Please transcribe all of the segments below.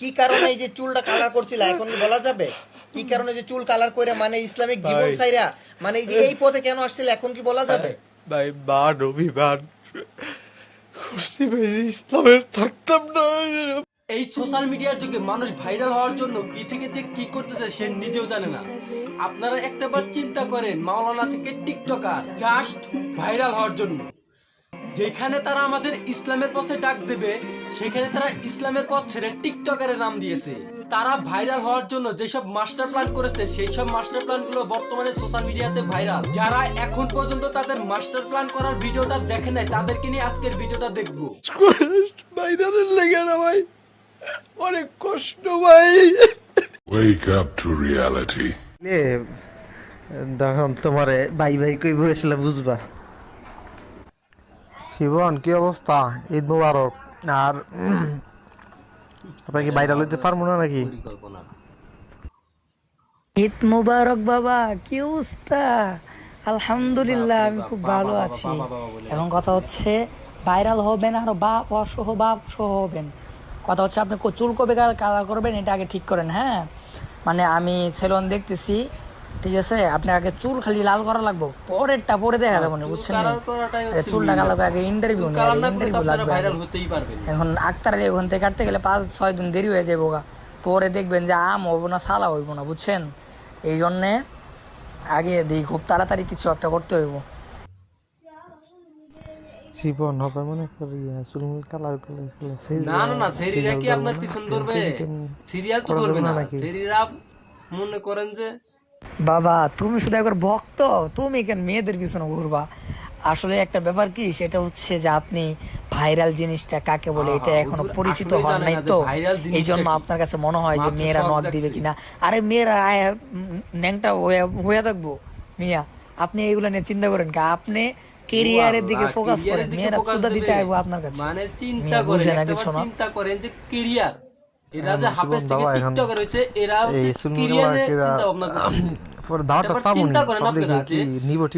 কি কারণে এই যে চুলটা কালার করছিল? এখন কি বলা যাবে? কি কারণে যে চুল কালার করে মানে ইসলামিক জীবন সাইরা মানে এই যে এই পথে কেন আসছিল? এখন কি বলা যাবে? ভাই মান অভিমান খুশি ভাই ইসলামের থাকতাম না। এই সোশ্যাল মিডিয়ার যুগে মানুষ ভাইরাল হওয়ার জন্য কি থেকে যে কি করতেছে সে নিজেও জানে না। আপনারা একটাবার চিন্তা করেন মাওলানা থেকে টিকটকার জাস্ট ভাইরাল হওয়ার জন্য। যেখানে তারা আমাদের ইসলামের পথে ডাক দেবে সেখানে তারা ইসলামের পথ ছেড়ে টিকটকারের নাম দিয়েছে। তারা ভাইরাল হওয়ার জন্য যেসব মাস্টার প্ল্যান করেছে সেই সব মাস্টার প্ল্যানগুলো বর্তমানে সোশ্যাল মিডিয়াতে ভাইরাল যারা এখন পর্যন্ত তাদের মাস্টার প্ল্যান করার ভিডিওটা দেখে নাই তাদেরকে নিয়ে আজকের ভিডিওটা দেখব। ভাইরালের লেগে না ভাই। অনেক কষ্ট ভাই। Wake up to reality. এ দেখুন তোমারে ভাই ভাই কই বসলে বুঝবা। শিবন কি অবস্থা? ঈদ মুবারক। আর উম, আপনার কি বাইরে লইতে পারব না নাকি? ঈদ মুবারক বাবা কি অবস্থা? আলহামদুলিল্লাহ আমি খুব ভালো আছি। এখন কথা হচ্ছে ভাইরাল হবেন আর বাপ অসহ বাপ সহ হবেন। কথা হচ্ছে আপনি কো- চুল কবে কালার করবেন এটা আগে ঠিক করেন হ্যাঁ? মানে আমি সেলুন দেখতেছি ঠিক আছে? আপনি আগে চুল খালি লাল করা লাগবে পরেরটা পরে দেখা যাবে না বুঝছেন চুলটা main আগে ইন্টারভিউ ইন্টারভিউ লাগবে এখন আক্তারের ওখান থেকে কাটতে গেলে পাঁচ ছয় দিন দেরি হয়ে যাব পরে দেখবেন যে আম হইব না সালা হইব না বুঝছেন? এই জন্যে আগে দিই খুব তাড়াতাড়ি কিছু একটা করতে হইব। শিবন হবে মনে করি চুল কালার করলে না না না সেরিরা কি আপনার পিছন ধরবে? সিরিয়াল তো ধরবে না সেরিরা মনে করেন যে বাবা তুমি শুধু একবার ভক্ত তুমি কেন মেয়েদের পিছনে ঘুরবা? আসলে একটা ব্যাপার কি সেটা হচ্ছে যে আপনি ভাইরাল জিনিসটা কাকে বলে এটা এখনও পরিচিত হন নাই তো। এই জন্য আপনার কাছে মনে হয় যে মেয়েরা নদ দিবে কিনা। আরে মেয়েরা ন্যাংটা হয়ে- থাকব। মিয়া আপনি এইগুলো নিয়ে চিন্তা করেন কি? আপনি কেরিয়ারের দিকে ফোকাস করেন মেয়েরা দিতে। আইবো আপনার কাছে। মানে চিন্তা করেন চিন্তা করেন যে কেরিয়ার এরা যে হাফেজ থেকে বাবা, এখন এরা হচ্ছে চিন্তা ভাবনা করতেছে পরে একবার পাবো চিন্তা করেন আপনারা যে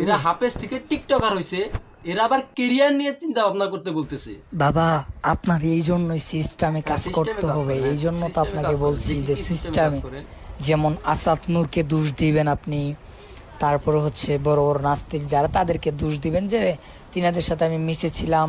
এরা হাফেজ থেকে টিকটকার হইছে এরা আবার কেরিয়ার নিয়ে চিন্তা ভাবনা করতে বলতেছে। বাবা আপনার এই জন্যই সিস্টেমে কাজ করতে হবে। এই জন্য তো আপনাকে বলছি যে সিস্টেমে যেমন আসাদ নূরকে দোষ দিবেন আপনি তারপরে হচ্ছে বড় বড় নাস্তিক যারা তাদেরকে দোষ দিবেন যে তিনাদের সাথে আমি মিশেছিলাম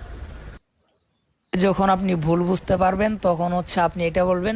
যখন আপনি ভুল বুঝতে পারবেন তখন হচ্ছে আপনি এটা বলবেন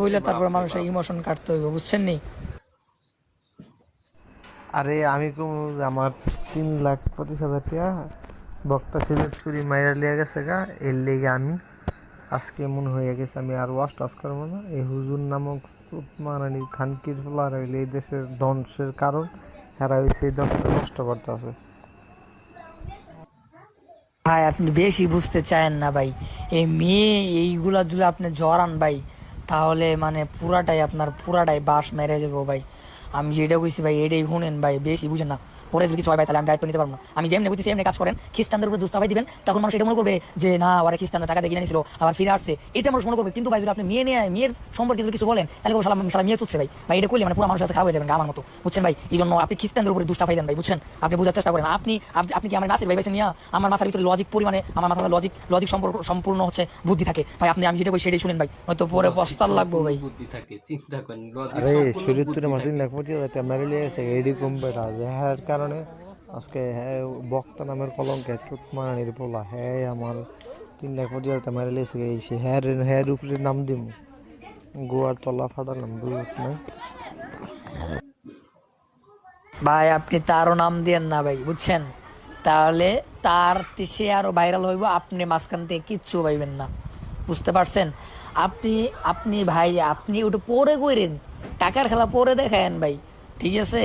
বইলে তারপর মানুষের ইমোশন কাটতে হইব বুঝছেন নি? আরে আমি কম আমার তিন লাখ পঁচিশ হাজার টাকা বক্তা সিলেক্ট করি মাইরা লিয়া গেছে গা এর লেগে আমি আজকে এমন হয়ে গেছে আমি আর ওয়াশ টাস করব না। এই হুজুর নামক মারানি খানকির ফলার হইলে এই দেশের ধ্বংসের কারণ এরা হয়েছে এই ধ্বংসটা নষ্ট করতে আছে। ভাই আপনি বেশি বুঝতে চায়েন না ভাই। এই মেয়ে এইগুলা যদি আপনি জড়ান ভাই তাহলে মানে পুরাটাই আপনার পুরাটাই বাস মেরে যাব ভাই। আমি যেটা কইছি ভাই, এটাই শুনেন ভাই, বেশি বুঝেন না। পরে যদি কিছু হয় ভাই তাহলে আমি দায়িত্ব নিতে পারব না। আমি যেমনি বুঝতেছি এমনি কাজ করেন। খ্রিস্টানদের উপরে দুষ্টাবাই দিবেন তখন মানুষ এটা মনে করবে যে না ওরা খ্রিস্টানরা টাকা দিয়ে নিয়েছিল আবার ফিরে আসছে। এটা মানুষ মনে করবে। কিন্তু ভাই যদি আপনি মেয়ে নিয়ে মেয়ের সম্পর্কে যদি কিছু বলেন তাহলে সালা সালা মেয়ে চুকছে ভাই। ভাই এটা করলে মানে পুরো মানুষ কাছে হয়ে যাবেন আমার মতো। বুঝছেন ভাই? এই জন্য আপনি খ্রিস্টানদের উপরে দুষ্টাবাই দেন ভাই বুঝছেন? আপনি বোঝার চেষ্টা করেন। আপনি আপনি- আপনি কি আমার নাসির ভাই ভাইছেন মিয়া? আমার মাথার ভিতরে লজিক পরিমাণে আমার মাথার লজিক লজিক সম্পর্ক সম্পূর্ণ হচ্ছে বুদ্ধি থাকে। ভাই আপনি আমি যেটা বই সেটাই শুনেন ভাই। হয়তো পরে পস্তাল লাগবো ভাই। বুদ্ধি থাকে চিন্তা করেন। লজিক সম্পূর্ণ শরীর বুদ্ধি থাকে। মার্টিন লাখ পঁচিশ হাজার টাকা মেরে লিয়ে এডি কম্পিউটার হ্যার কারণে আজকে হ্যাঁ বক্তা নামের কলঙ্কে চুত মারানির পোলা হ্যাঁ আমার তিন লাখ টাকা মেরে লিয়েছে এই সে হ্যার হ্যার উপরে নাম দিব গোয়ার তলা ফাটালাম বুঝছ না ভাই, আপনি তারও নাম দিয়েন না ভাই, বুঝছেন? তাহলে তার সে আরও ভাইরাল হইব, আপনি মাঝখান থেকে কিচ্ছু পাইবেন না। বুঝতে পারছেন? আপনি আপনি ভাই, আপনি ওটা পরে কইরেন। টাকার খেলা পরে দেখায়েন ভাই, ঠিক আছে?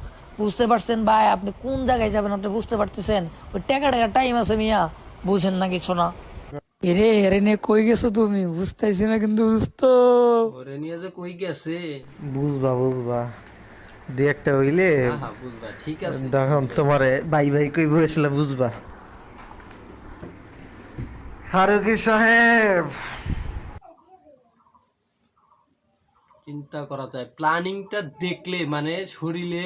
বুঝতে পারছেন ভাই আপনি কোন জায়গায় যাবেন আপনি বুঝতে পারতেছেন? ওই টাকা টাকা টাইম আছে মিয়া বুঝেন না কিছু না। এরে এরে নে কই গেছো তুমি? বুঝতেছি না কিন্তু বুঝতো ওরে নিয়ে যে কই গেছে? বুঝবা বুঝবা। দু একটা হইলে হ্যাঁ বুঝবা ঠিক আছে। তখন তোমারে ভাই ভাই কই বসলে বুঝবা। ফারুকি সাহেব। চিন্তা করা যায় প্ল্যানিংটা দেখলে মানে শরীরে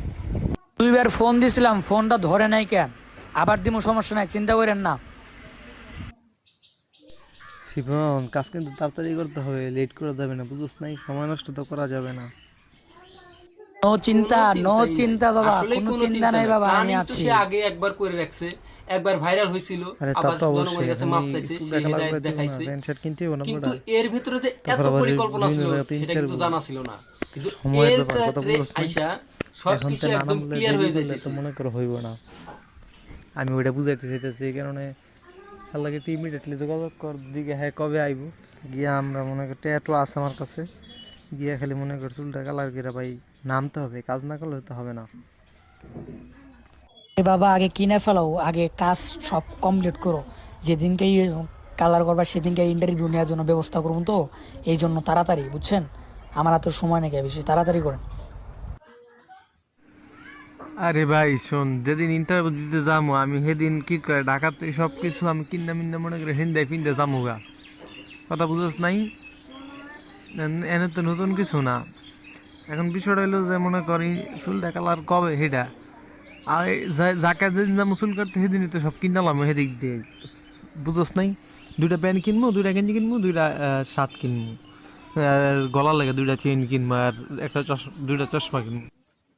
দুইবার ফোন দিছিলাম ফোনটা ধরে নাই কে? আবার দিমু সমস্যা নাই চিন্তা করেন না। শিবন কাজ কিন্তু তাড়াতাড়ি করতে হবে লেট করা যাবে না বুঝছ নাই সময় নষ্ট তো করা যাবে না। নো চিন্তা নো চিন্তা বাবা কোনো চিন্তা নাই বাবা আমি আছি। আগে একবার করে রাখছে একবার ভাইরাল হয়েছিল আবার জনগণের কাছে মাপ চাইছে চুল সে দেখা হৃদায়ত দেখাইছে। কিন্তু এর ভিতরে যে এত পরিকল্পনা ছিল সেটা কিন্তু জানা ছিল না। কিন্তু সময়ের ব্যাপার, কথা বুঝছ এখন সবকিছু তো নানা একদম বলে ক্লিয়ার হয়ে তো যাইতেছে। মনে করো হইব না। আমি ওইটা বুঝাইতে চাইতেছি এই কারণে আল্লাহকে ইমিডিয়েটলি যোগাযোগ কর দিকে হ্যাঁ কবে আইব? গিয়া আমরা মনে করি ট্যাটু আছে আমার কাছে। গিয়া খালি মনে করি চুলটা কালার করে ভাই নামতে হবে কাজ না করলে তো হবে না। বাবা আগে কিনে ফেলাও আগে কাজ সব কমপ্লিট করো। যেদিনকেই কালার করবা সেদিনকে ইন্টারভিউ নেওয়ার জন্য ব্যবস্থা করব তো এই জন্য তাড়াতাড়ি বুঝছেন? আমার হাতে সময় নাকি বেশি, তাড়াতাড়ি করেন। আরে ভাই, শোন, যেদিন ইন্টারভিউ দিতে যাব আমি সেদিন কি করে ঢাকাতে সব কিছু আমি কিনা মিন্না মনে করে হিন্দায় ফিনতে যাব গা। কথা বুঝছ নাই? এনে তো নতুন কিছু না। এখন বিষয়টা হলো যে, মনে করি চুলটা কালার কবে সেটা। আর যাকে যেদিন যাব চুল কাটতে, সেদিনই তো সব কিনা কিনালাম সেদিক দিয়ে। বুঝছ নাই? দুইটা প্যান্ট কিনবো, দুইটা গেঞ্জি কিনবো, দুইটা শার্ট কিনবো। গলার লাগে দুইটা চেন কিনবো আর একটা দুইটা চশমা কিনবো।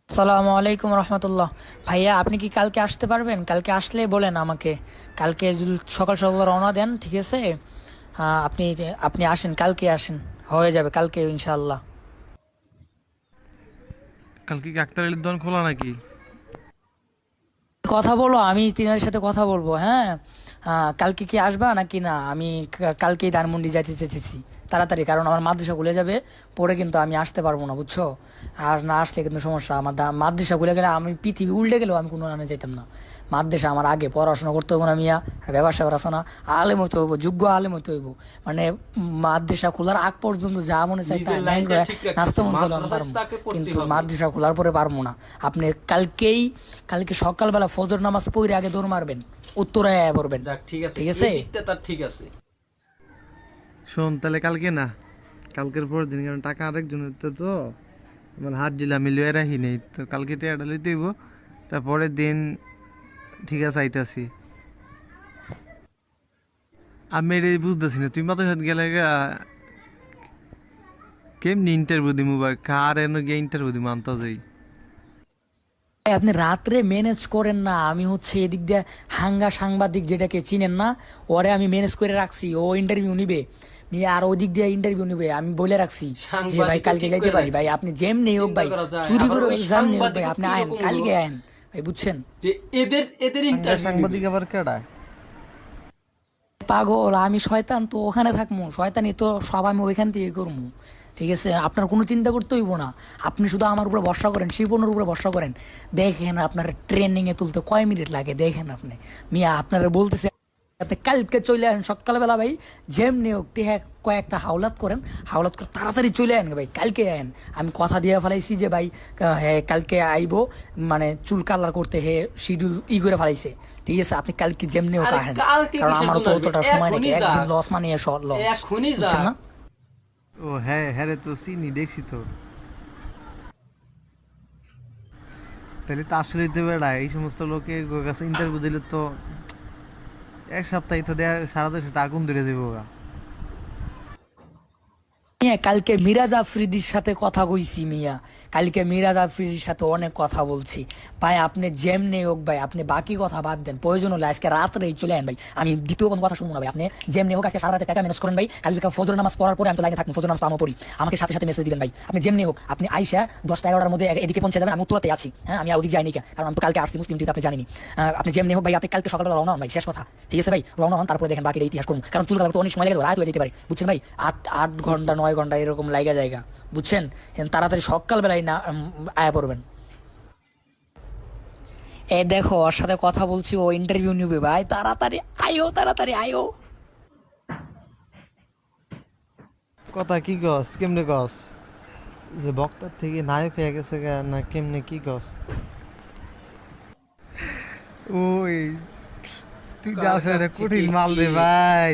সালামু আলাইকুম রহমতুল্লাহ। ভাইয়া আপনি কি কালকে আসতে পারবেন? কালকে আসলে বলেন আমাকে। কালকে যদি সকাল সকাল রওনা দেন ঠিক আছে? আপনি আপনি আসেন কালকে আসেন। হয়ে যাবে কালকে ইনশাল্লাহ কালকে কি আক্তার আলীর দোকান খোলা নাকি? কথা বলো আমি তিনার সাথে কথা বলব হ্যাঁ? কালকে কি আসবা নাকি না? আমি কালকেই ধানমন্ডি যাইতে চেয়েছি। তাড়াতাড়ি কারণ আমার মাদ্রাসা খুলে যাবে পরে কিন্তু আমি আসতে পারব না বুঝছ? আর না আসলে কিন্তু সমস্যা আমার মাদ্রাসা খুলে গেলে আমি পৃথিবী উল্টে গেলেও আমি কোনো আনে যেতাম না। মাদ্রাসা আমার আগে পড়াশোনা করতে হব না মিয়া আর ব্যবসা করা না আলেম হতে হইব যোগ্য আলেম হতে হইব। মানে মাদ্রাসা খোলার আগ পর্যন্ত যা মনে চাই তা নাচতে মন চলে মাদ্রাসা পারব। কিন্তু। মাদ্রাসা খোলার পরে পারব না। আপনি কালকেই কালকে সকালবেলা ফজর নামাজ পড়ে আগে দৌড় মারবেন উত্তরায় পড়বেন। ঠিক আছে। ঠিক আছে? তার ঠিক আছে। শোন, তাহলে কালকে না, কালকের পর দিন, কারণ টাকা আরেকজনের তো তো আমার হাত দিলাম আমি লয়ে রাখি নেই, তো কালকে টাকাটা লইতে হইব তারপরের দিন ঠিক আছে, আইতাছি। আমি এটাই বুঝতেছি না, তুই মাথার সাথে গেলে কেমনি ইন্টারভিউ দিমু বা কার এনে গিয়ে ইন্টারভিউ দিমু আনতে যাই। আপনি রাত্রে ম্যানেজ করেন না, আমি হচ্ছে এদিক দিয়ে হাঙ্গা সাংবাদিক যেটাকে চিনেন না, ওরে আমি ম্যানেজ করে রাখছি, ও ইন্টারভিউ নিবে। নিয়ে আর ওদিক দিয়ে ইন্টারভিউ নিবে আমি বলে রাখছি যে ভাই কালকে যাইতে পারি? ভাই আপনি যেমনি হোক ভাই চুরি করে যেমনি হোক ভাই আপনি আয়েন কালকে আয়েন ভাই বুঝছেন? যে এদের এদের ইন্টারভিউ সাংবাদিক আবার কেডা? পাগল আমি শয়তান তো ওখানে থাকব শয়তানি তো সব আমি ওইখান থেকে করব ঠিক আছে? আপনার কোনো চিন্তা করতে হইব না। আপনি শুধু আমার উপরে ভরসা করেন শিপনের উপরে ভরসা করেন। দেখেন আপনার ট্রেনিংয়ে তুলতে কয় মিনিট লাগে? দেখেন আপনি। মিয়া আপনারা বলতেছে আপনি কালকে চলে আসেন সকালবেলা ভাই। যেমনি হোক টেহা কয়েকটা হাওলাত করেন। হাওলাত করে তাড়াতাড়ি চলে আসেন ভাই কালকে আয়েন। আমি কথা দিয়ে ফেলাইছি যে ভাই হ্যাঁ কালকে আইবো মানে চুল কালার করতে হে শিডিউল ই করে ফেলাইছে। ঠিক আছে আপনি কালকে যেমনি হোক আহেন। কারণ আমার তো অতটা সময় নাকি একদিন। লস মানে লস বুঝছেন না? ও হ্যাঁ হ্যাঁ রে তো চিনি দেখছি তো। তাহলে তো আসলে তো বেড়া এই সমস্ত লোকের কাছে ইন্টারভিউ দিলে তো এক সপ্তাহে তো দেয়া সারা দেশে আগুন ধরে যাব মিয়া, কালকে মিরাজ আফ্রিদির সাথে কথা কইছি মিয়া। কালকে মিরাজ আফ্রিদির সাথে অনেক কথা বলছি। ভাই, আপনি যেমনি হোক ভাই, আপনি বাকি কথা বাদ দেন, প্রয়োজন হলে আজকে রাত্রেই চলে আন ভাই। আমি দ্বিতীয় কোনো কথা শুনব না ভাই, আপনি যেমনি হোক আজকে সারা রাতে টাকা ম্যানেজ করেন ভাই, কালকে ফজর নামাজ পড়ার পরে আমি তো লাইনে থাকব ফজর নামাজ আমার পড়ি। আমাকে সাথে সাথে মেসেজ দিবেন ভাই। আপনি যেমনি হোক, আপনি আইসা দশটা এগারোটার মধ্যে এদিকে পৌঁছে যাবেন, আমি উত্তরাতে আছি। হ্যাঁ আমি ওদিকে যাইনি কারণ আমি তো কালকে আসছি, মুসলিম আপনি জানিনি আপনি যেমনি হোক ভাই, আপনি কালকে সকালবেলা রওনা হন ভাই, শেষ কথা। ঠিক আছে ভাই, রওনা হন, তারপরে দেখেন বাকিটা ইতিহাস করুন। কারণ চুল কালার তো অনেক সময় লেগে রাত হয়ে যেতে পারে। বুঝছেন ভাই? আট আট ঘণ্টা, নয় ঘণ্টা এরকম লাইগা জায়গা। বুঝছেন? তাড়াতাড়ি সকালবেলায় না আয়া পড়বেন। এ দেখো ওর সাথে কথা বলছি ও ইন্টারভিউ নিবে ভাই। তাড়াতাড়ি আয়ো তাড়াতাড়ি আয়ো। কথা কি গস কেমনে গস যে বক্তার থেকে নায়ক হয়ে গেছে না কেমনে কি গস ওই তুই কার যাও কঠিন মাল রে ভাই।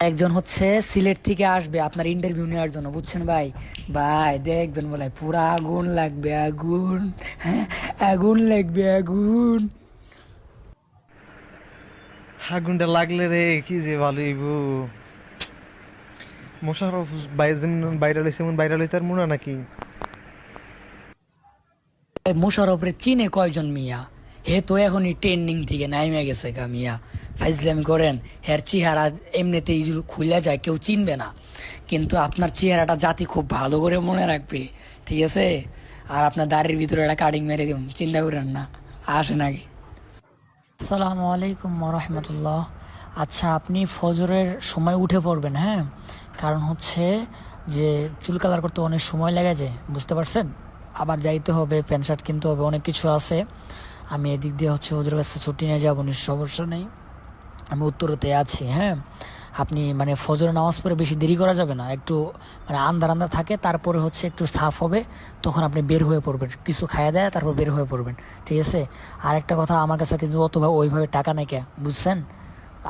একজন হচ্ছে সিলেট থেকে আসবে আপনার ইন্টারভিউ নেওয়ার জন্য বুঝছেন ভাই? ভাই দেখবেন বলে পুরা আগুন লাগবে আগুন। হ্যাঁ, আগুন লাগবে আগুন। আগুনটা লাগলে রে কি যে ভালো হইব। মোশারফ বাইরে লইছে এমন বাইরে লইতে আর মনে নাকি? মোশারফরে চিনে কয়জন মিয়া? হে তো এখনই ট্রেন্ডিং থেকে নাইমে গেছে গা মিয়া। ফাইজলামি করেন, হের চেহারা এমনিতেই খুলে যায়, কেউ চিনবে না। কিন্তু আপনার চেহারাটা জাতি খুব ভালো করে মনে রাখবে, ঠিক আছে? আর আপনার দাড়ির ভিতরে একটা কাটিং মেরে দিব, চিন্তা করেন না, আসেন আগে। আসসালামু আলাইকুম রহমতুল্লাহ। আচ্ছা আপনি ফজরের সময় উঠে পড়বেন হ্যাঁ? কারণ হচ্ছে যে চুল কালার করতে অনেক সময় লেগে যায় বুঝতে পারছেন? আবার যাইতে হবে, প্যান্ট শার্ট কিনতে হবে, অনেক কিছু আছে। আমি এদিক দিয়ে হচ্ছে ওদের কাছে ছুটি নিয়ে যাব, নিশ্চয় সমস্যা নেই। আমি উত্তরতে আছি হ্যাঁ? আপনি মানে ফজর নামাজ পড়ে বেশি দেরি করা যাবে না, একটু মানে আন্দার আন্দার থাকে, তারপরে হচ্ছে একটু সাফ হবে, তখন আপনি বের হয়ে পড়বেন, কিছু খাইয়া দেয়, তারপর বের হয়ে পড়বেন, ঠিক আছে? আর একটা কথা আমার কাছে কিন্তু অত ওইভাবে টাকা নেই কে, বুঝছেন?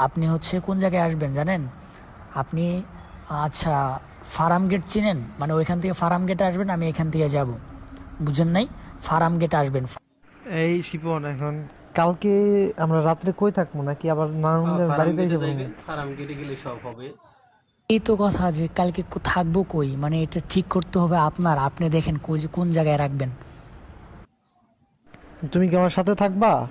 আপনি হচ্ছে কোন জায়গায় আসবেন জানেন? আপনি আচ্ছা ফার্ম গেট চিনেন? মানে ওইখান থেকে ফার্ম গেটে আসবেন, আমি এখান থেকে যাব, বুঝেন নাই? ফার্ম গেটে আসবেন। এই শিপন, এখন কালকে আমরা রাত্রে কই থাকব নাকি আবার নারায়ণগঞ্জের বাড়িতে এসে ফার্ম গেটে গেলে সব হবে। এই তো কথা যে কালকে কো- থাকব কই? মানে এটা ঠিক করতে হবে আপনার। আপনি দেখেন যে কোন জায়গায় রাখবেন। তুমি কি আমার সাথে থাকবা?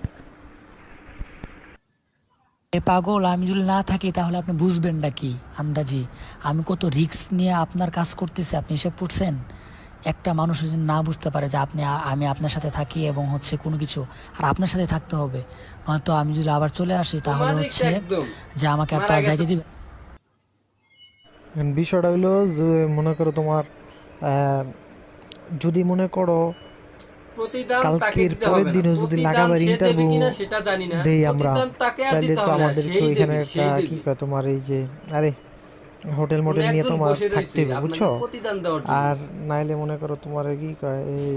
এ পাগল আমি যদি না থাকি তাহলে আপনি বুঝবেন না কি আন্দাজি? আমি কত রিস্ক নিয়ে আপনার কাজ করতেছি আপনি এসে পড়ছেন একটা মানুষ যদি না বুঝতে পারে যে আপনি আমি আপনার সাথে থাকি এবং হচ্ছে কোনো কিছু আর আপনার সাথে থাকতে হবে নয়তো আমি যদি আবার চলে আসি তাহলে তোমার হচ্ছে যে আমাকে গেছে। যাইতে দিবে। বিষয়টা হইল যে মনে করো তোমার আহ, যদি মনে করো প্রতিদান তাকে কালকের দিতে পরের হবে না। যদি প্রতিদান সে দেবে কিনা সেটা জানি না। আমরা। প্রতিদান তাকে আর তাহলে দিতে তো হবে না সেই দেবে সেই একটা কি দেবে তোমার এই যে আরে হোটেল মোটেল নিয়ে তোমার থাকতে হবে বুঝছ? আর নাইলে মনে করো তোমার কি কয় এই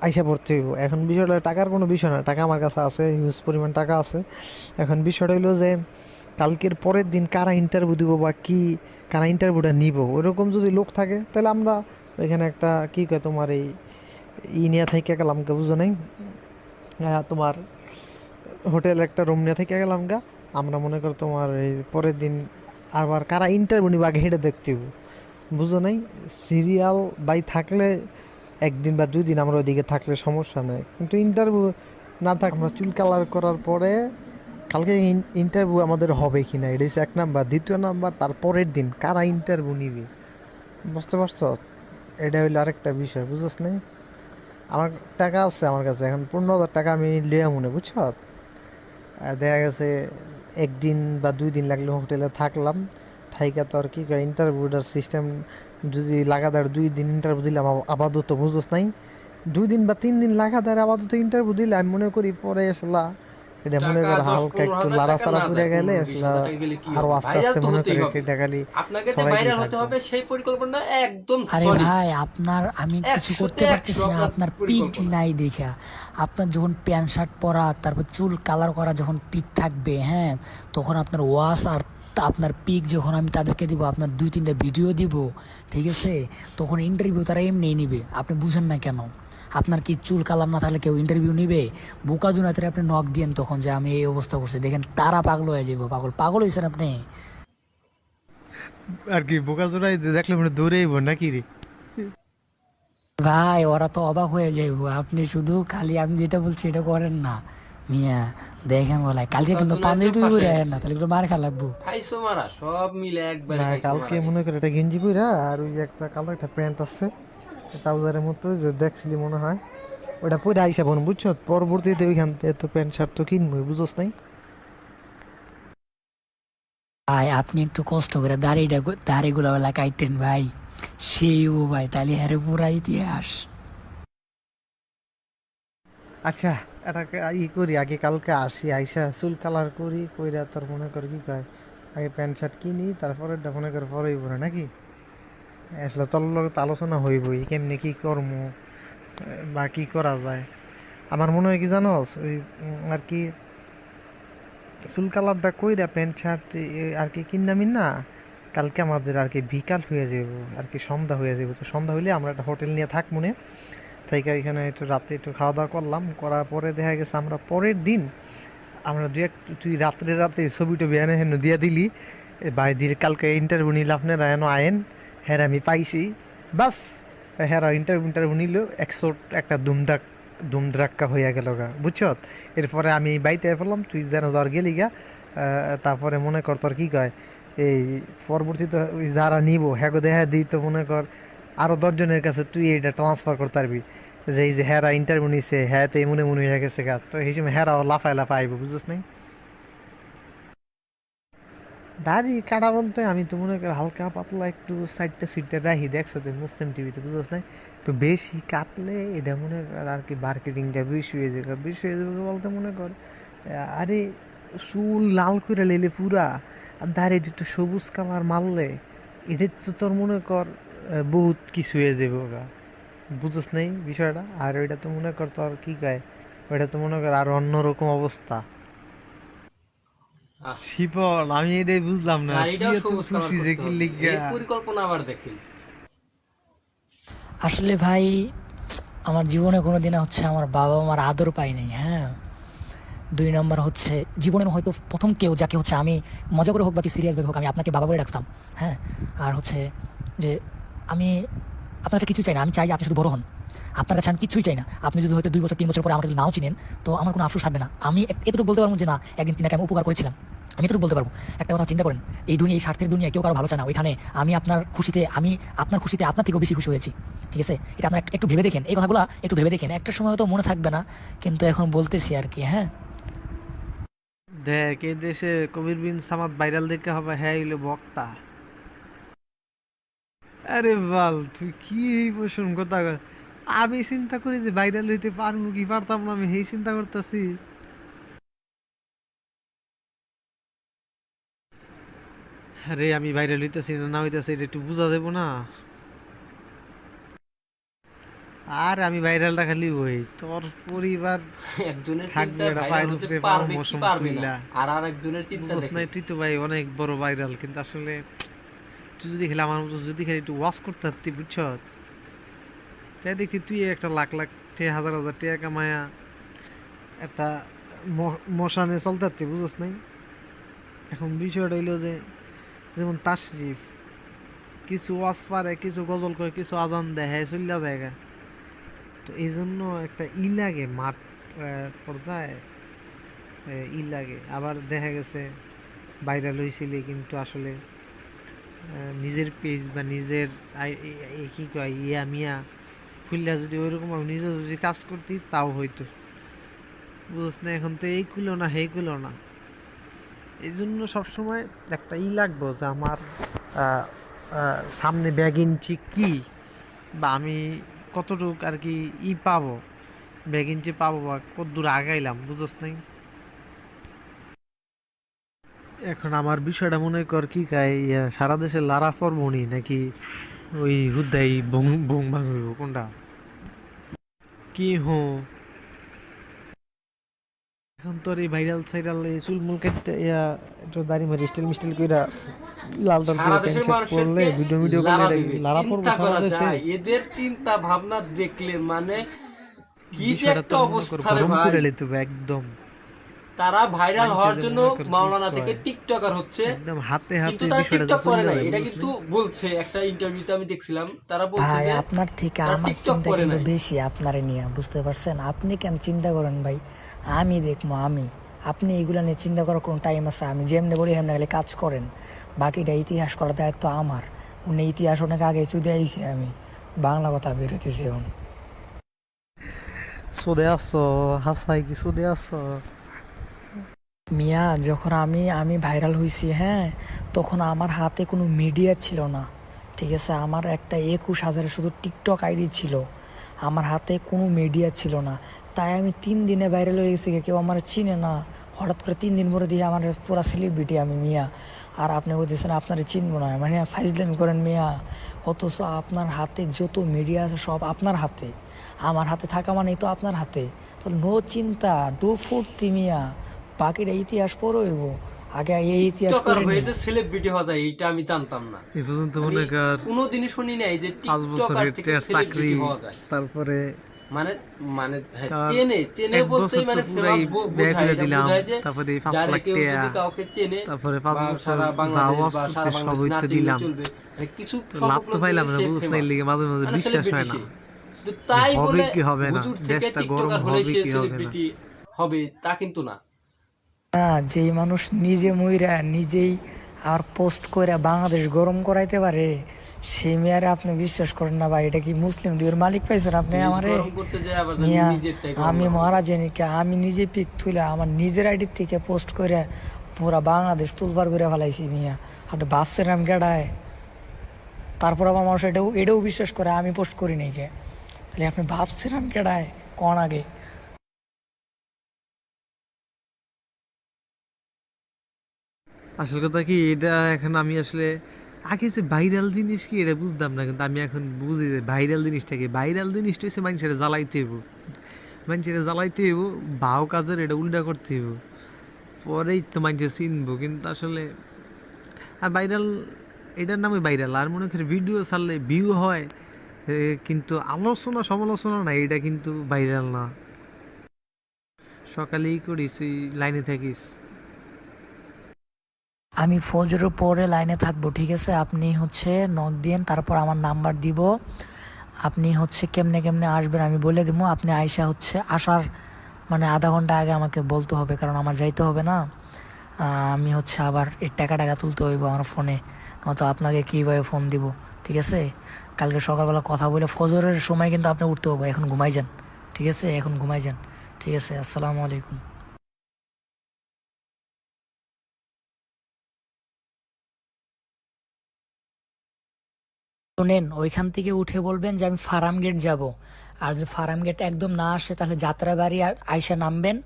আইসা পড়তে হইব। এখন বিষয়টা টাকার কোনো বিষয় না টাকা আমার কাছে আছে হিউজ পরিমাণ টাকা আছে। এখন বিষয়টা হইল যে কালকের পরের দিন কারা ইন্টারভিউ দিব বা কি কারা ইন্টারভিউটা নিব? ওইরকম যদি লোক থাকে তাহলে আমরা এখানে একটা কি কয় তোমার এই ই নিয়ে থেকে গেলাম গা বুঝো নাই? আহ, তোমার হোটেল একটা রুম নিয়ে থেকে গেলাম গা। আমরা মনে করো তোমার এই পরের দিন আবার কারা ইন্টারভিউ নিব, আগে হেঁটে দেখতে বুঝো নাই? সিরিয়াল বাই থাকলে একদিন বা দুই দিন আমরা ওইদিকে থাকলে সমস্যা নেই। কিন্তু ইন্টারভিউ না থাক, আমরা চুল কালার করার পরে কালকে ইন্টারভিউ আমাদের হবে কি না এটা এক নাম্বার। দ্বিতীয় নাম্বার, তার পরের দিন কারা ইন্টারভিউ নিবে? বুঝতে পারছ? এটা হইল আরেকটা বিষয়, বুঝছ নাই? আমার টাকা আছে আমার কাছে, এখন পনেরো হাজার টাকা আমি লিয়া মনে বুঝছ? দেখা গেছে একদিন বা দুই দিন লাগলে হোটেলে থাকলাম। থাইকা তো আর কি ইন্টারভিউটার সিস্টেম যদি লাগাতার দুই দিন ইন্টারভিউ দিলাম আপাতত বুঝোস নাই। দুই দিন বা তিন দিন লাগাতার আপাতত ইন্টারভিউ দিলে আমি মনে করি পরে আসলা এটা মনে করো হালকা একটু হাজার লাড়া টাকা চাড়া না করে গেলে পনেরো বিশ আসলা হাজার টাকা গেলে কি আরও আস্তে আস্তে মনে করে এটা খালি আপনাকে যে ভাইরাল হতে হবে সেই পরিকল্পনা একদম আরে ভাই আপনার আমি কিছু করতে পারতেছি না আপনার আপনার পিক নাই দেখা। আপনার যখন প্যান্ট শার্ট পরা তারপর চুল কালার করা যখন পিক থাকবে হ্যাঁ তখন আপনার ওয়াশ আর আপনার পিক যখন আমি তাদেরকে দিব আপনার দুই তিনটা ভিডিও দিব ঠিক আছে তখন ইন্টারভিউ তারা এমনি নিবে। আপনি বুঝেন না কেন। আপনার কি চুল কালার না থাকলে কেউ ইন্টারভিউ নিবে? বোকা জুনাতে আপনি নক দিয়েন তখন যে আমি এই অবস্থা করছি। দেখেন তারা পাগল হয়ে যাব পাগল। পাগল হয়েছেন আপনি। আর কি বোকা জোড়াই দেখলে মনে দৌড়েইব নাকি রে? ভাই ওরা তো অবাক হয়ে যাইবো। আপনি শুধু খালি আমি যেটা বলছি এটা করেন না। মিয়া দেখেন বলাই কালকে কিন্তু পাঞ্জাবি টুপি পরে আয়েন না তাহলে একটু মার খা লাগবো। খাইছো মারা সব মিলে একবারে কালকে মনে করে একটা গেঞ্জি পইরা আর ওই যে একটা কালো একটা প্যান্ট আছে। ট্রাউজারের মতো যে দেখছিলি মনে হয়। ওটা পরে আইসা বোন বুঝছ? পরবর্তীতে ওইখান থেকে তো প্যান্ট শার্ট তো কিনবই বুঝোস নাই? ভাই আপনি একটু কষ্ট করে দাড়িটা দাড়িগুলো বেলা কাটতেন ভাই। সেই ও ভাই তাহলে হ্যারে পুরা ইতিহাস। আচ্ছা এটাকে ই করি আগে কালকে আসি আইসা চুল কালার করি কইরা তোর মনে কর কি কয় আগে প্যান্ট শার্ট কিনি তারপরে মনে কর পরেই পরে নাকি? আসলে তোর লগত আলোচনা হইবই, কেমনে কি কর্ম, বা কি করা যায়। আমার মনে হয় কি জানোস, ওই আর কি চুল কালারটা কইরা প্যান্ট, শার্ট আর কি কিনামি না কালকে আমাদের আর কি বিকাল হয়ে যাব আর কি সন্ধ্যা হয়ে যাব তো সন্ধ্যা হইলে আমরা একটা হোটেল নিয়ে থাক মনে তাই এখানে একটু রাতে একটু খাওয়া দাওয়া করলাম, করার পরে দেখা গেছে আমরা পরের দিন আমরা দুই এক, তুই রাত্রে রাতে ছবি টবি এনে হেন দিয়া দিলি। ভাই দিলে, কালকে ইন্টারভিউ নিলে আপনারা এনে আয়েন। হ্যাঁ আমি পাইছি। বাস হ্যাঁ ইন্টারভিউ ইন্টারভিউ নিল একশো একটা দুমদাক দুমদ্রাক্কা হইয়া গেল গা, বুঝছ? এরপরে আমি বাইতে পড়লাম তুই যেন যাওয়ার গেলি গা তারপরে মনে কর তোর কি কয়, এই পরবর্তীতে যারা নিব হ্যাঁ দেখা দিই তো মনে কর, আরও দশজনের কাছে তুই এটা ট্রান্সফার করতে পারবি। যে এই যে হ্যারা ইন্টারভিউ নিছে হ্যাঁ তো এমন এমন হয়ে গেছে গা, তো এই সময় হ্যারাও লাফায় লাফায় আইব, বুঝছিস নাই? দাড়ি কাটা বলতে আমি তো মনে করি হালকা পাতলা একটু সাইডটা সিটটা রাখি দেখছ মুসলিম টিভিতে বুঝছিস নাই? তো বেশি কাটলে এটা মনে কর আর কি মার্কেটিংটা বেশি হয়ে যাবে। বেশি হয়ে যাবে বলতে মনে কর আরে চুল লাল করে লেলে পুরা, আর দাড়িটা একটু সবুজ কালার মারলে, এটা তো তোর মনে কর বহুত কিছু হয়ে যাবে ওরা বুঝছিস নাই বিষয়টা? আর ওইটা তো মনে কর তোর কি কয়, ওইটা তো মনে কর আর অন্যরকম অবস্থা। শিপল আমি এটাই বুঝলাম না। গাড়িটাও সবুজ কালার করতে হবে। এর পরিকল্পনা আবার দেখেন আসলে ভাই আমার জীবনে কোনো কোনোদিন হচ্ছে আমার বাবা মার আদর পাই নাই হ্যাঁ? দুই নম্বর হচ্ছে জীবনের হয়তো প্রথম কেউ যাকে হচ্ছে আমি মজা করে হোক বা কি সিরিয়াস হোক আমি আপনাকে বাবা বলে ডাকতাম হ্যাঁ? আর হচ্ছে যে আমি আপনার কাছে কিছুই চাই না আমি চাই যে আপনি শুধু বড় হন। আপনার কাছে আমি কিছুই চাই না। আপনি যদি হয়তো দুই বছর, তিন বছর পরে আমাকে যদি নাও চিনেন, তো আমার কোনো আফসোস থাকবে না। আমি এতটুকু বলতে পারব যে না, একদিন তিনাকে আমি উপকার করেছিলাম। আমি এতটুকু বলতে পারব। একটা কথা চিন্তা করেন, এই দুনিয়া, এই স্বার্থের দুনিয়া কেউ কারও ভালো চায় না। ওইখানে আমি আপনার খুশিতে, আমি আপনার খুশিতে আপনার থেকেও বেশি খুশি হয়েছি। ঠিক আছে? এটা আপনার একটু- ভেবে দেখেন। এই কথাগুলো একটু ভেবে দেখেন। একটা সময় তো মনে থাকবে না, কিন্তু এখন বলতেছি আর কি হ্যাঁ? দেখ, এই দেশে কবির বিন সামাদ ভাইরাল দেখে হবে হ্যাঁ হইলে বক্তা। আরে বাল, তুই কি বসুন কথা? আমি চিন্তা করি যে ভাইরাল হইতে পারব কি পারতাম না আমি সেই চিন্তা করতেছি। আরে আমি ভাইরাল হইতেছি না না হইতেছি এটা একটু বোঝা যাব না। আর আমি ভাইরালটা খালি হই তোর পরিবার একজনের থাকবে চিন্তা ভাইরাল হতে পারবে কি পারবে না? আর আর একজনের চিন্তা দেখেন। নাই, তুই তো ভাই অনেক বড় ভাইরাল কিন্তু আসলে তুই যদি খেলে আমার মতো যদি খেলে একটু ওয়াশ করতে পারতি বুঝছ? তাই দেখছি তুই একটা লাখ লাখ টে হাজার হাজার টাকা কামায়া একটা মশানে চলতে পারতি বুঝছ নাই? এখন বিষয়টা হইল যে, যেমন তাশরিফ, কিছু ওয়াজ পারে, কিছু গজল করে কিছু আজান দেয় হ্যাঁ চল্লা জায়গা তো এই জন্য একটা ই লাগে, মাঠ পর্যায়ে ই লাগে। আবার দেখা গেছে ভাইরাল হয়েছিল কিন্তু আসলে নিজের পেজ বা নিজের কি কয়, ইয়া মিয়া খুললে যদি ওইরকম আমি নিজে যদি কাজ করতি তাও হইতো। বুঝছ না এখন তো এই কুলো না সেই কুলো না। এই জন্য সবসময় একটা ই লাগবো যে আমার সামনে ব্যাগ ইঞ্চি কি? বা আমি কতটুক আর কি ই পাবো? ব্যাগ ইঞ্চি পাবো বা কত দূর আগাইলাম বুঝছ নাই? এখন আমার বিষয়টা মনে কর কি ইয়া, সারা দেশে লারা পরবনি নাকি ওই হুদাই বং বং ভাঙ কোনটা? কি হো এখন তোর এই ভাইরাল সাইরাল এই চুল মুল কাটতে ইয়া একটু দাড়ি মারি স্টাইল মিস্টাইল কইরা লাল টাল করে টেনশন মানুষকে ভিডিও ভিডিও করে করলে। লারা পড়ব সারা দেশে এদের চিন্তা ভাবনা দেখলে মানে কি যে একটা তো অবস্থা রে ভাই একদম। তারা ভাইরাল হওয়ার জন্য মনে কর কি মাওলানা থেকে টিকটকার হচ্ছে। হাতে হাতে কিন্তু তারা টিকটক করে নাই। এটা কিন্তু বলছে একটা ইন্টারভিউতে আমি দেখছিলাম তারা বলছে ভাই যে আপনার থেকে আমার চিন্তা কিন্তু বেশি আপনারে নিয়ে বুঝতে পারছেন? আপনি কেন চিন্তা করেন ভাই? আমি দেখব আমি। আপনি এগুলা নিয়ে চিন্তা করার কোনো টাইম আছে? আমি যেমনি বলি হেমনি গেলে কাজ করেন। বাকিটা ইতিহাস করার দায়িত্ব আমার। উনি ইতিহাস অনেক আগে চুদে আইছি আমি। বাংলা কথা বেরোতেছি এখন। সুদে আসছো হাসাই কি সুদে আসছো মিয়া, যখন আমি আমি ভাইরাল হয়েছি হ্যাঁ তখন আমার হাতে কোনো মিডিয়া ছিল না, ঠিক আছে? আমার একটা একুশ হাজারের শুধু টিকটক আইডি ছিল, আমার হাতে কোনো মিডিয়া ছিল না। তাই আমি তিন দিনে ভাইরাল হয়ে গেছি, কেউ আমার চিনে না। হঠাৎ করে তিন দিন পরে দিয়ে আমার পুরা সেলিব্রিটি আমি, মিয়া। আর আপনি বলতেছেন, আপনার চিনবো না। মানে ফাইজলামি করেন, মিয়া। অথচ আপনার হাতে যত মিডিয়া আছে, সব আপনার হাতে। আমার হাতে থাকা মানেই তো আপনার হাতে। তো নো চিন্তা ডু ফুর্তি, মিয়া। বাকিটা ইতিহাস পড়ইব আগে এই ইতিহাস টিকটকার করে হয়ে নিই। যে সেলিব্রিটি হওয়া যায় এটা আমি জানতাম না এই পর্যন্ত মনে কর কোনোদিনই শুনি নাই যে পাঁচ টিকটকার বছরের থেকে চাকরি সেলিব্রিটি হওয়া যায় তারপরে মানে মানে হ্যাঁ, তার চেনে চেনে এক বলতেই বছর মানে তো পুরাই ফেমাস বোঝায় করে এটা দিলাম। বোঝায় যে তারপরে পাঁচ যারা লাখ কেউ টাকা, যদি কাউকে চেনে তারপরে পাঁচ বা বছর সারা যা বাংলাদেশ বা সারা করতে বাংলাদেশ সবই না তো চিনলেও দিলাম। চলবে মানে কিছু লাভ তো সংখ্যক পাইলাম না, সে বুঝছ না, famous। লিগে মাঝে মাঝে মানে বিশ্বাস celebrity হয় না। সে। তো তাই হবে বলে কি হবে না, হুজুর থেকে দেশটা গরম টিকটকার হলে হবে সে কি হবে না। সেলিব্রিটি হবে তা কিন্তু না না যেই মানুষ নিজে মইরা নিজেই আর পোস্ট করে বাংলাদেশ গরম করাইতে পারে সেই মেয়ারে আপনি বিশ্বাস করেন না ভাই এটা কি মুসলিম লীগের মালিক পাইছেন আপনি আমারে? আমি না। মারা জানি কে আমি নিজে পিক তুলে আমার নিজের আইডি থেকে পোস্ট করে পুরা বাংলাদেশ তুলবার করে ফেলাইছি মিয়া। আপনি ভাবছেন আমি কেডায় তারপর আবার মানুষ এটাও এটাও বিশ্বাস করে আমি পোস্ট করি নাই কে। তাহলে আপনি ভাবছেন আমি কেডায় কন আগে? আসল কথা কি, এটা এখন আমি আসলে, আগে যে ভাইরাল জিনিস কি, এটা বুঝতাম না, কিন্তু আমি এখন বুঝি যে ভাইরাল জিনিসটা কি। ভাইরাল জিনিসটা হচ্ছে মানুষের জ্বালাইতে হইব। মানুষের জ্বালাইতে হইব ভাও কাজের এটা উল্টা করতে হইব। পরেই তো মানুষের চিনবো, কিন্তু আসলে, আর ভাইরাল এটার নামে ভাইরাল আর মনে করি ভিডিও ছাড়লে ভিউ হয় কিন্তু আলোচনা সমালোচনা না এটা কিন্তু ভাইরাল না। সকালেই করিস লাইনে থাকিস। আমি ফজরের পরে লাইনে থাকব, ঠিক আছে? আপনি হচ্ছে নক দিন তারপর আমার নাম্বার দিব। আপনি হচ্ছে কেমনে কেমনে আসবেন আমি বলে দিব। আপনি আয়সা হচ্ছে আসার মানে আধা ঘণ্টা আগে আমাকে বলতে হবে, কারণ আমার যাইতে হবে না। আমি হচ্ছে আবার এই টাকা টাকা তুলতে হইব আমার ফোনে। নয়তো আপনাকে কীভাবে ফোন দিব, ঠিক আছে? কালকে সকালবেলা কথা বলে ফজরের সময় কিন্তু আপনি উঠতে হবে এখন ঘুমাই যান, ঠিক আছে? এখন ঘুমাই যান, ঠিক আছে? আসসালামু আলাইকুম। শোনেন ওইখান থেকে উঠে বলবেন যে আমি ফার্ম গেট যাব। আর যদি ফার্ম গেট একদম না আসে, তাহলে যাত্রাবাড়ি আইসা নামবেন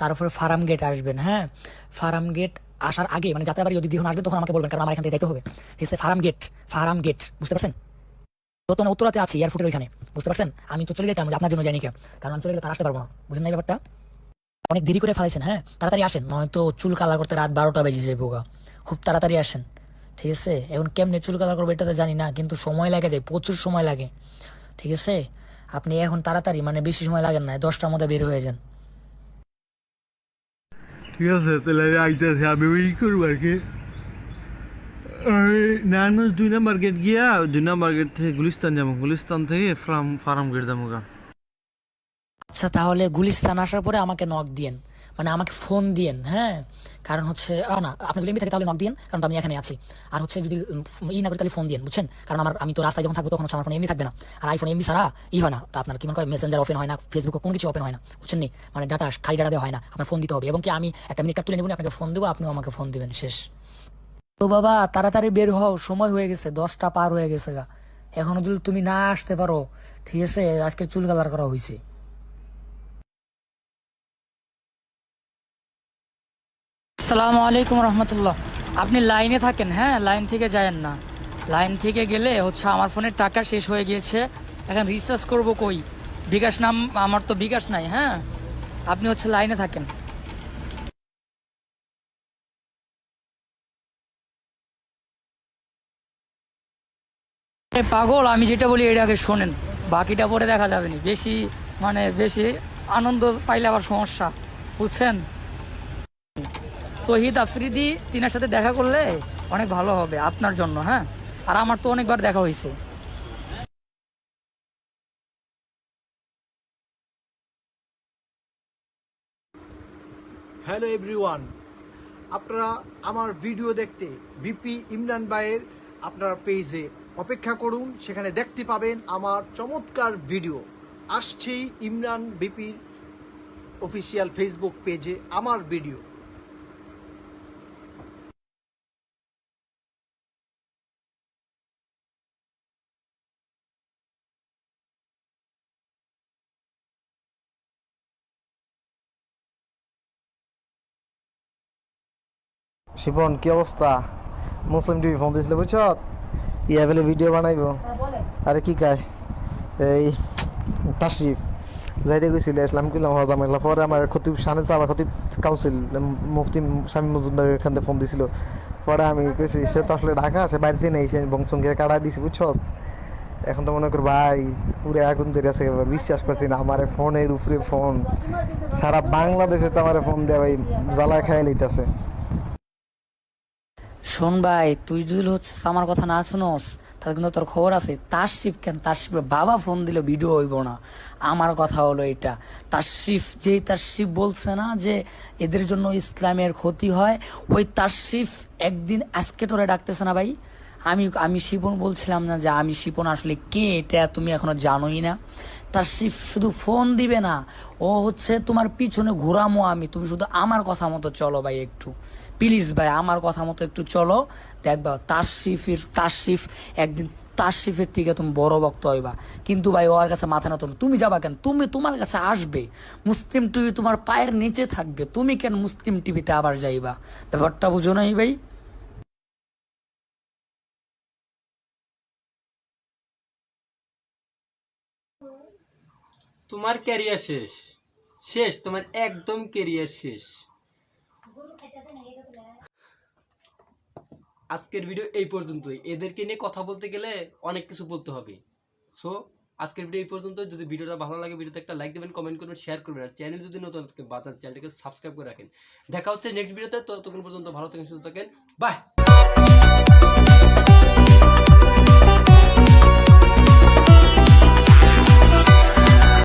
তারপরে ফার্ম গেট আসবেন হ্যাঁ? ফার্ম গেট আসার আগে মানে যাত্রাবাড়ি যদি যখন আসবেন তখন আমাকে বলবেন, কারণ আমার এখান থেকে যাইতে হবে। ঠিক আছে, ফার্ম গেট ফার্ম গেট, বুঝতে পারছেন? তো বর্তমানে উত্তরাতে আছি, এয়ারপোর্টের ওইখানে, বুঝতে পারছেন? আমি তো চলে যেতাম আপনার জন্য জানি কে কারণ আমি চলে গেলে আসতে পারব না, বুঝেন না ব্যাপারটা? অনেক দেরি করে ফেলাইছেন হ্যাঁ? তাড়াতাড়ি আসেন, নয়তো চুল কালার করতে রাত বারোটা বেজে যায় খুব তাড়াতাড়ি আসেন। ঠিক আছে? এখন কেমনে চুল কালার করব এটা তো জানি না কিন্তু সময় লাগে যায় প্রচুর সময় লাগে। ঠিক আছে? আপনি এখন তাড়াতাড়ি মানে বেশি সময় লাগেন না দশটার মধ্যে বের হয়ে যান। ঠিক আছে তাহলে আমি আইতেছি আমি ওই করব আর কি। নারায়ণ দুই নাম্বার গেট গিয়া দুই নাম্বার গেট থেকে গুলিস্তান যাব। গুলিস্তান থেকে ফার্ম ফার্ম গেট যাব আচ্ছা তাহলে গুলিস্তান আসার পরে আমাকে নক দিয়েন। মানে আমাকে ফোন দিয়েন হ্যাঁ? কারণ হচ্ছে না আপনি যদি এমনি থাকে তাহলে নক দিন কারণ আমি এখানে আছি। আর হচ্ছে যদি ই না করি তাহলে ফোন দিয়েন, বুঝছেন? কারণ আমার, আমি তো রাস্তায় যখন থাকব তখন আমার ফোন এমনি থাকবে না। আর আইফোন এমনি ছাড়া ই হয় না। তা আপনার কি মনে করেন মেসেঞ্জার ওপেন হয় না ফেসবুক কোনো কিছু ওপেন হয় না, বুঝছেন নি? মানে ডাটা খালি ডাটা দেওয়া হয় না, আপনার ফোন দিতে হবে। এবং কি আমি একটা মিনিট তুলে নেব, আপনাকে ফোন দেবো, আপনিও আমাকে ফোন দিবেন, শেষ। তো বাবা, তাড়াতাড়ি বের হও, সময় হয়ে গেছে, দশটা পার হয়ে গেছে গা। এখনও যদি তুমি না আসতে পারো, ঠিক আছে, আজকে চুল কালার করা হয়েছে। আসসালামু আলাইকুম রহমতুল্লাহ। আপনি লাইনে থাকেন হ্যাঁ? লাইন থেকে যায়েন না। লাইন থেকে গেলে হচ্ছে আমার ফোনের টাকা শেষ হয়ে গিয়েছে। এখন রিচার্জ করব কই? বিকাশ নাম, আমার তো বিকাশ নাই হ্যাঁ? আপনি হচ্ছে লাইনে থাকেন। পাগল, আমি যেটা বলি এটা আগে শোনেন। বাকিটা পরে দেখা যাবে না। বেশি মানে বেশি আনন্দ পাইলে আবার সমস্যা, বুঝছেন? তহিদ আফ্রিদি, তিনার সাথে দেখা করলে অনেক ভালো হবে আপনার জন্য হ্যাঁ? আর আমার তো অনেকবার দেখা হয়েছে। হ্যালো এভরিওয়ান, আপনারা আমার ভিডিও দেখতে বিপি ইমরান ভাইয়ের আপনার পেজে অপেক্ষা করুন, সেখানে দেখতে পাবেন আমার চমৎকার ভিডিও। আসছেই ইমরান বিপির অফিসিয়াল ফেসবুক পেজে আমার ভিডিও। শিপন কি অবস্থা? মুসলিম টিভি ফোন দিয়েছিল বুঝছ? ইয়া বলে ভিডিও বানাইব। আরে কি কায়? এই তাশরিফ যাইতে গেছিল ইসলাম কিলাম হজাম এগুলো পরে আমার খতিব সানে চাবা খতিব কাউন্সিল মুফতি স্বামী মজুমদার এখান থেকে ফোন দিছিল। পরে আমি কইছি সে তো আসলে ঢাকা সে বাড়িতে নেই সে বংশঙ্গে কাটা দিছি বুঝছ? এখন তো মনে কর ভাই পুরো আগুন ধরে আছে বিশ্বাস করছি না আমার ফোনের উপরে ফোন সারা বাংলাদেশে তো আমার ফোন দেয় ভাই জ্বালা খাই লইতেছে। শোন ভাই, তুই যদি হচ্ছে আমার কথা না শুনোস, তাহলে কিন্তু তোর খবর আছে। তাশরিফ কেন? তাশরিফের বাবা ফোন দিল ভিডিও হইব না। আমার কথা হলো এটা। তাশরিফ যেই তাশরিফ বলছে না যে এদের জন্য ইসলামের ক্ষতি হয়, ওই তাশরিফ একদিন আজকে তোরে ডাকতেছে না ভাই? আমি আমি শিপন বলছিলাম না যে আমি শিপন আসলে কে এটা তুমি এখনও জানোই না। তার শিফ শুধু ফোন দিবে না। ও হচ্ছে তোমার পিছনে ঘোরামো আমি। তুমি শুধু আমার কথা মতো চলো ভাই একটু। প্লিজ ভাই, আমার কথা মতো একটু চলো। দেখবা তার শিফ একদিন তার শিফের থেকে তুমি বড় ভক্ত হইবা। কিন্তু ভাই ওর কাছে মাথা নত তুমি যাবা কেন? তুমি তোমার কাছে আসবে। মুসলিম টিভি তোমার পায়ের নিচে থাকবে। তুমি কেন মুসলিম টিভিতে আবার যাইবা? ব্যাপারটা বুঝো নাই ভাই? তোমার ক্যারিয়ার শেষ। শেষ, তোমার একদম ক্যারিয়ার শেষ। আজকের ভিডিও এই পর্যন্তই। এদেরকে নিয়ে কথা বলতে গেলে অনেক কিছু বলতে হবে। সো আজকের ভিডিও এই পর্যন্ত যদি ভিডিওটা ভালো লাগে, ভিডিওতে একটা লাইক দেবেন কমেন্ট করবেন শেয়ার করবেন। আর চ্যানেল যদি নতুন বাজার চ্যানেলটাকে সাবস্ক্রাইব করে রাখেন। দেখা হচ্ছে নেক্সট ভিডিওতে ততক্ষণ পর্যন্ত ভালো থাকেন, সুস্থ থাকেন। বাই